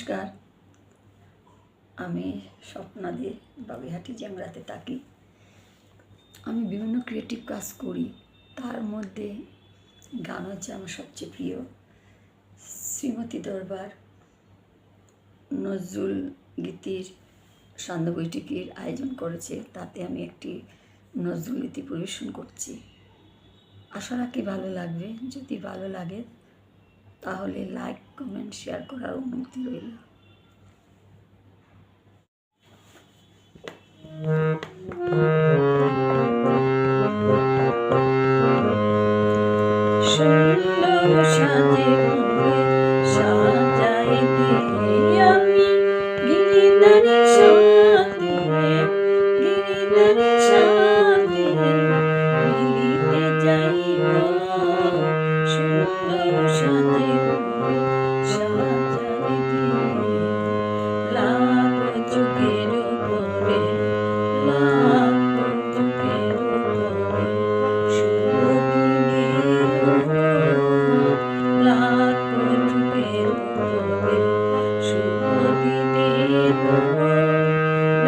নমস্কার। আমি স্বপ্নাদে বাগেহাটি জ্যামরাতে থাকি। আমি বিভিন্ন ক্রিয়েটিভ কাজ করি। তার মধ্যে গান হচ্ছে আমার সবচেয়ে প্রিয়। শ্রীমতী দরবার, নজরুল গীতির সান্ধ্য বৈঠকের আয়োজন করেছে। তাতে আমি একটি নজরুল গীতি পরিবেশন করছি। আশা রাখি ভালো লাগবে। যদি ভালো লাগে ताहले लाइक कमेंट शेयर करार अनुमति रही Mm-hmm.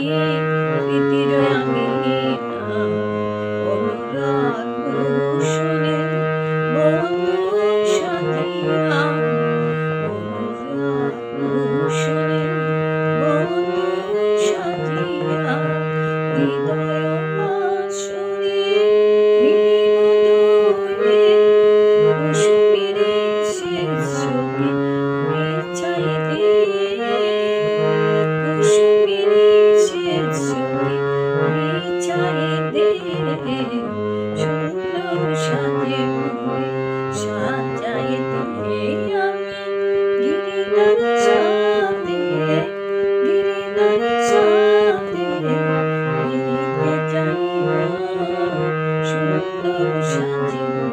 Yay!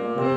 Thank you.